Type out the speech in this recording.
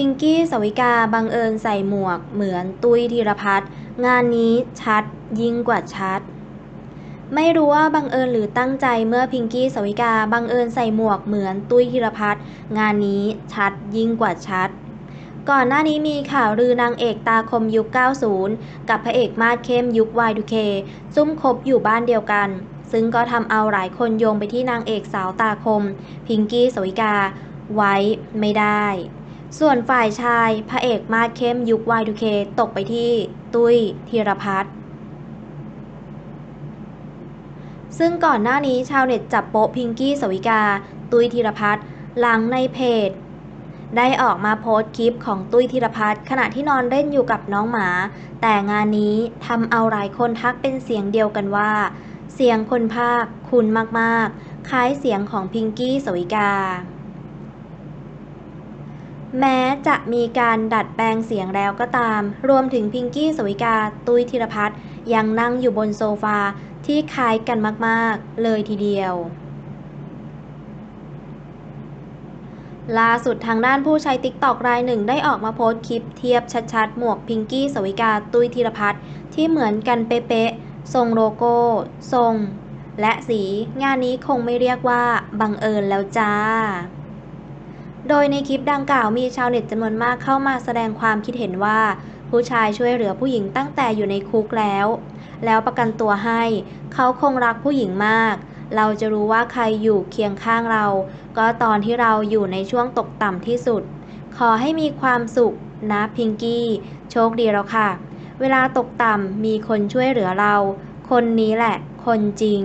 พิงกี้สวิกาบังเอิญใส่หมวกเหมือนตุ้ยธีรพัฒน์งานนี้ชัดยิ่งกว่าชัด ไม่รู้ว่าบังเอิญหรือตั้งใจเมื่อพิงกี้สวิกาบังเอิญใส่หมวกเหมือนตุ้ยธีรพัฒน์งานนี้ชัดยิ่งกว่าชัด ก่อนหน้านี้มีข่าวลือนางเอกตาคมยุค 90 กับพระเอกมาดเข้มยุค Y2K ซุ่มคบอยู่บ้านเดียวกันซึ่งก็ทำเอาหลายคนโยงไปที่นางเอกสาวตาคม พิงกี้สวิกา ไว้ไม่ได้ ส่วนฝ่ายชายพระเอกมาดเข้มยุค Y2K ตกไปที่ ตุ้ยธีรพัฒน์ซึ่งก่อนหน้านี้ชาวเน็ตจับโป๊ะพิงกี้สวิกา ตุ้ยธีรพัฒน์หลังในเพจ ได้ออกมาโพสต์คลิปของตุ้ยธีรพัฒน์ขณะที่นอนเล่นอยู่กับน้องหมา แต่งานนี้ทำเอาหลายคนทักเป็นเสียงเดียวกันว่า เสียงคนภาคคุณมากๆ คล้ายเสียงของพิงกี้สวิกา แม้จะมีการดัดแปลงเสียงแล้วก็ตาม รวมถึงพิงกี้สวิกา ตุ้ยธีรพัฒน์ยังนั่งอยู่บนโซฟาที่คล้ายกันมากๆ เลยทีเดียว ล่าสุดทางด้านผู้ใช้ติ๊กตอกรายหนึ่งได้ออกมาโพสต์คลิปเทียบชัดๆ หมวกพิงกี้สวิกา ตุ้ยธีรพัฒน์ที่เหมือนกันเป๊ะๆ ทรงโลโก้ ทรง และสี งานนี้คงไม่เรียกว่าบังเอิญแล้วจ้า โดยในคลิปดังกล่าวมีชาวเน็ตจำนวนมากเข้ามาแสดงความคิดเห็นว่า ผู้ชายช่วยเหลือผู้หญิงตั้งแต่อยู่ในคุกแล้ว แล้วประกันตัวให้ เขาคงรักผู้หญิงมาก เราจะรู้ว่าใครอยู่เคียงข้างเรา ก็ตอนที่เราอยู่ในช่วงตกต่ำที่สุด ขอให้มีความสุขนะพิงกี้ โชคดีแล้วค่ะ เวลาตกต่ำมีคนช่วยเหลือเรา คนนี้แหละ คนจริง